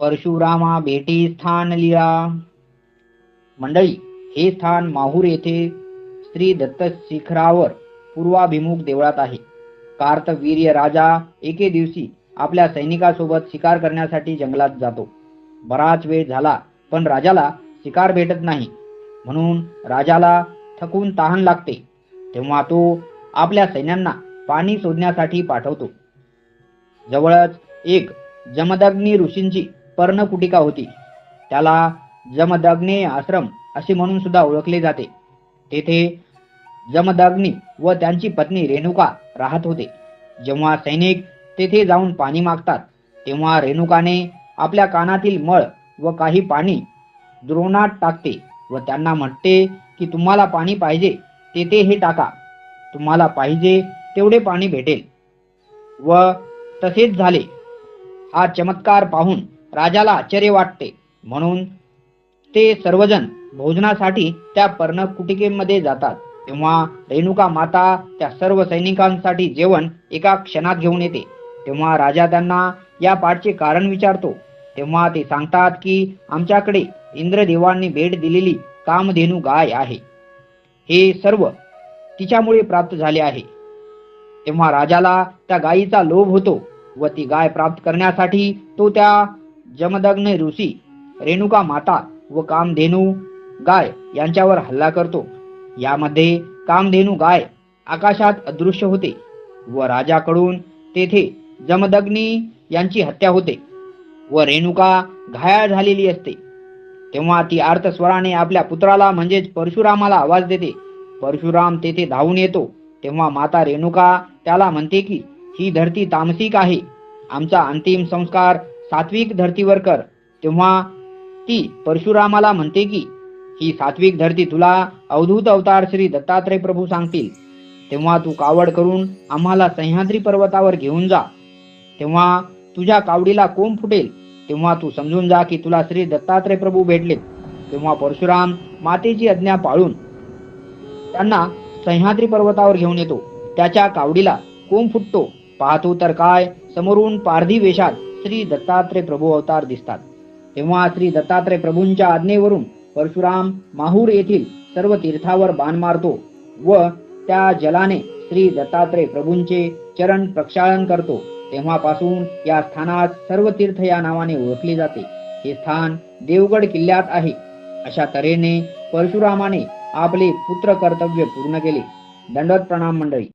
परशुरामा भेटी स्थान लिहा मंडळी हे स्थान माहूर येथे श्री दत्त शिखरावर पूर्वाभिमुख देवळात आहे. कार्तवीर्य राजा एके दिवशी आपल्या सैनिकासोबत शिकार करण्यासाठी जंगलात जातो. बराच वेळ झाला पण राजाला शिकार भेटत नाही. म्हणून राजाला थकून तहान लागते. तेव्हा तो आपल्या सैन्यांना पाणी शोधण्यासाठी पाठवतो. जवळच एक जमदग्नी ऋषींची पर्णकुटिका होती. त्याला जमदग्ने आश्रम असे म्हणून सुद्धा ओळखले जाते. तेथे जमदग्नी व त्यांची पत्नी रेणुका राहत होते. जेव्हा सैनिक तेथे जाऊन पाणी मागतात तेव्हा रेणुकाने आपल्या कानातील मळ व काही पाणी द्रोणात टाकते व त्यांना म्हणते की तुम्हाला पाणी पाहिजे तेथे हे टाका. तुम्हाला पाहिजे तेवढे पाणी भेटेल. व तसेच झाले. हा चमत्कार पाहून राजाला आश्चर्य वाटते. म्हणून ते सर्वजण भोजनासाठी त्या पर्णकुटिकेमध्ये जातात. तेव्हा रेणुका माता त्या सर्व सैनिकांसाठी जेवण एका क्षणात घेऊन येते. तेव्हा राजा त्यांना या पाठचे कारण विचारतो. तेव्हा ते सांगतात की आमच्याकडे इंद्रदेवांनी भेट दिलेली कामधेनू गाय आहे. हे सर्व तिच्यामुळे प्राप्त झाले आहे. तेव्हा राजाला त्या गायीचा लोभ होतो व ती गाय प्राप्त करण्यासाठी तो त्या जमदग्न ऋषी रेणुका माता व कामधेनू गाय यांच्यावर हल्ला करतो. यामध्ये कामधेनू गाय आकाशात अदृश्य होते व राजाकडून तेथे जमदग्नी यांची हत्या होते व रेणुका घायाळ झालेली असते. तेव्हा ती आर्तस्वराने आपल्या पुत्राला म्हणजेच परशुरामाला आवाज देते. परशुराम तेथे धावून येतो. तेव्हा माता रेणुका त्याला म्हणते की ही धरती तामसिक आहे. आमचा अंतिम संस्कार सात्विक धरतीवर कर. तेव्हा ती परशुरामाला म्हणते की ही सात्विक धरती तुला अवधूत अवतार श्री दत्तात्रय प्रभू सांगतील. तेव्हा तू कावड करून आम्हाला सह्याद्री पर्वतावर घेऊन जा. तेव्हा तुझ्या कावडीला कोंब फुटेल. तेव्हा तू समजून जा की तुला श्री दत्तात्रय प्रभू भेटलेत. तेव्हा परशुराम मातेची आज्ञा पाळून त्यांना सह्याद्री पर्वतावर घेऊन येतो. त्याच्या कावडीला कोंब फुटतो. पाहतो तर काय समोरून पारधी वेशात श्री दत्तात्रय प्रभू अवतार दिसतात. तेव्हा श्री दत्तात्रय प्रभूंच्या आज्ञेवरून परशुराम माहूर येथील सर्व तीर्थावर बाण मारतो व त्या जलाने श्री दत्तात्रय प्रभूंचे चरण प्रक्षालन करतो. तेव्हापासून या स्थानात सर्व तीर्थ या नावाने ओळखले जाते. हे स्थान देवगड किल्ल्यात आहे. अशा तऱ्हेने परशुरामाने आपले पुत्र कर्तव्य पूर्ण केले. दंडत प्रणाम मंडळी.